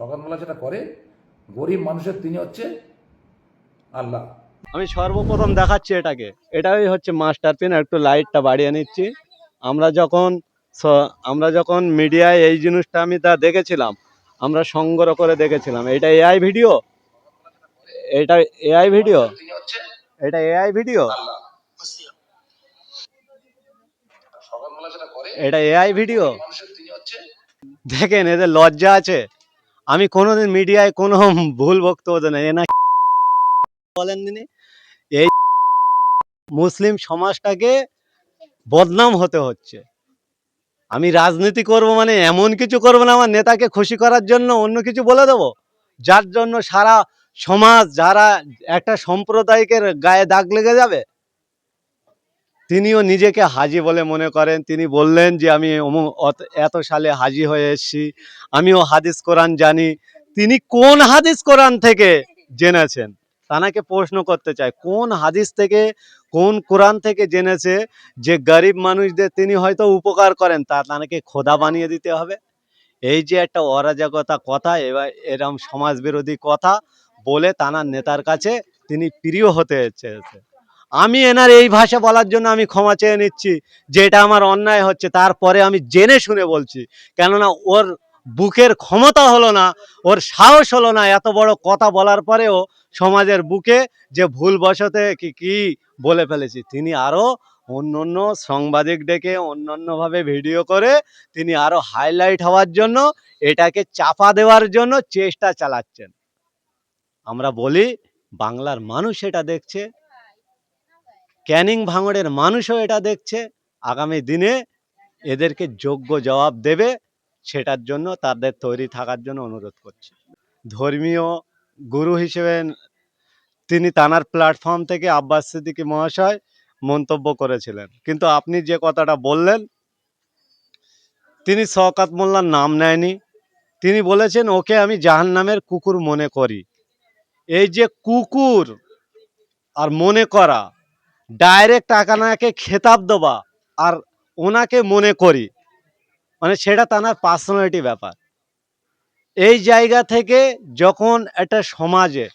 সকালবেলা যেটা করে গরিব মানুষের তিনি হচ্ছে আল্লাহ। আমি সর্বপ্রথম দেখাচ্ছি এটাকে। এটাই হচ্ছে মাস্টার পেন একটু লাইটটা বাড়িয়ে নিচ্ছি। আমরা যখন আমরা যখন মিডিয়ায় এই জিনিসটা আমি তা দেখেছিলাম আমরা সংগ্রহ করে দেখেছিলাম। এটা এআই ভিডিও এটা এআই ভিডিও এটা এআই ভিডিও এটা এআই ভিডিও দেখেন এদের লজ্জা আছে। আমি কোনোদিন মিডিয়ায় কোনো ভুল বক্তব্য দেই না এনা বলেন তিনি এই মুসলিম সমাজটাকে বদনাম হতে হচ্ছে। আমি রাজনীতি করব মানে এমন কিছু করব না, আমার নেতাকে খুশি করার জন্য অন্য কিছু বলে দেব। যার জন্য সারা সমাজ, যারা একটা সম্প্রদায়কের গায়ে দাগ লেগে যাবে তিনিও নিজেকে হাজি বলে মনে করেন। তিনি বললেন যে, আমি এত সালে হাজি হয়ে এসেছি। আমিও হাদিস কোরআন জানি। তিনি কোন হাদিস কোরআন থেকে জেনেছেন? তানাকে প্রশ্ন করতে চাই, কোন হাদিস থেকে, কোন কোরআন থেকে জেনেছে যে, গরিব মানুষদের তিনি হয়তো উপকার করেন? তা তানাকে খোদা বানিয়ে দিতে হবে। এই যে একটা অরাজকতা কথা, এবার এরম সমাজ বিরোধী কথা বলে তানার নেতার কাছে তিনি প্রিয় হতে চেয়েছে আমি এনার এই ভাষা বলার জন্য আমি ক্ষমা চেয়ে নিচ্ছি, যে এটা আমার অন্যায় হচ্ছে, তারপরে আমি জেনে শুনে বলছি। কেননা ওর বুকের ক্ষমতা হলো না, ওর সাহস হলো না এত বড় কথা বলার পরেও সমাজের বুকে যে ভুল বশতে কি কি বলে ফেলেছি। তিনি আরও অন্য অন্য সাংবাদিক ডেকে অন্য অন্যভাবে ভিডিও করে তিনি আরও হাইলাইট হওয়ার জন্য, এটাকে চাপা দেওয়ার জন্য চেষ্টা চালাচ্ছেন। আমরা বলি, বাংলার মানুষ এটা দেখছে ক্যানিং ভাঙড়ের মানুষও এটা দেখছে। আগামী দিনে এদেরকে যোগ্য জবাব দেবে, সেটার জন্য তাদের তৈরি থাকার জন্য অনুরোধ করছি। ধর্মীয় গুরু হিসেবে তিনি তানার প্ল্যাটফর্ম থেকে আব্বাস সিদ্দিকী মহাশয় মন্তব্য করেছিলেন। কিন্তু আপনি যে কথাটা বললেন, তিনি শওকাত মোল্লার নাম নেয়নি। তিনি বলেছেন, ওকে আমি জাহান্নামের কুকুর মনে করি। এই যে কুকুর আর মনে করা ডাইরেক্ট আকানাকে খেতাব দেওয়া আর ওনাকে মনে করি। মানে সেটা তার পার্সোনালিটি ব্যাপার। এই জায়গা থেকে যখন একটা সমাজে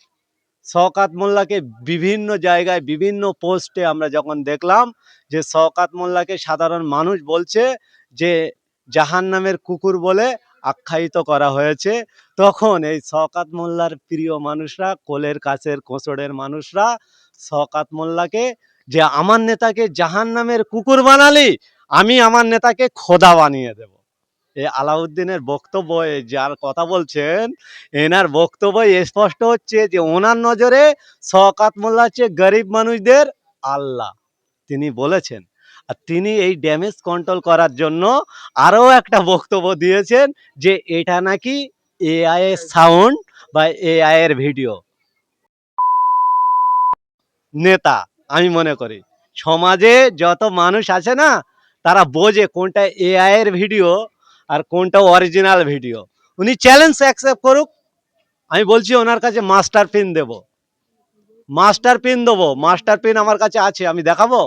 শওকাত মোল্লাকে বিভিন্ন জায়গায়, বিভিন্ন পোস্টে আমরা যখন দেখলাম যে শওকাত মোল্লাকে সাধারণ মানুষ বলছে যে জাহান নামের কুকুর বলে আখ্যায়িত করা হয়েছে, তখন এই শওকাত মোল্লার প্রিয় মানুষরা, কোলের কাছের কোঁচড়ের মানুষরা শওকাত মোল্লাকে যে আমার নেতাকে জাহান নামের কুকুর বানালি, আমি আমার নেতাকে খোদা বানিয়ে দেব। এই আলাউদ্দিনের বক্তব্য যার কথা বলছেন, এনার বক্তব্য স্পষ্ট হচ্ছে যে ওনার নজরে শওকাত মোল্লা হচ্ছে গরিব মানুষদের আল্লাহ। তিনি বলেছেন। আর তিনি এই ড্যামেজ কন্ট্রোল করার জন্য আরও একটা বক্তব্য দিয়েছেন যে এটা নাকি এআই এর সাউন্ড বা এআই এর ভিডিও। নেতা আমি মনে করি। সমাজে যত মানুষ আছে না, তারা বোঝে কোনটা এআই এর ভিডিও আর কোনটা অরিজিনাল ভিডিও। উনি চ্যালেঞ্জ অ্যাকসেপ্ট করুক, আমি বলছি ওনার কাছে মাস্টার পিন দেব। মাস্টার পিন দেবো। মাস্টার পিন আমার কাছে আছে, আমি দেখাবো?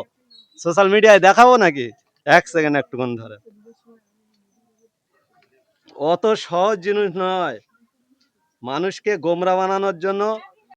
সোশ্যাল মিডিয়ায় দেখাবো নাকি? এক সেকেন্ড একটুক্ষণ ধরে। অত সহজ জিনিস নয়। মানুষকে গোমরা বানানোর জন্য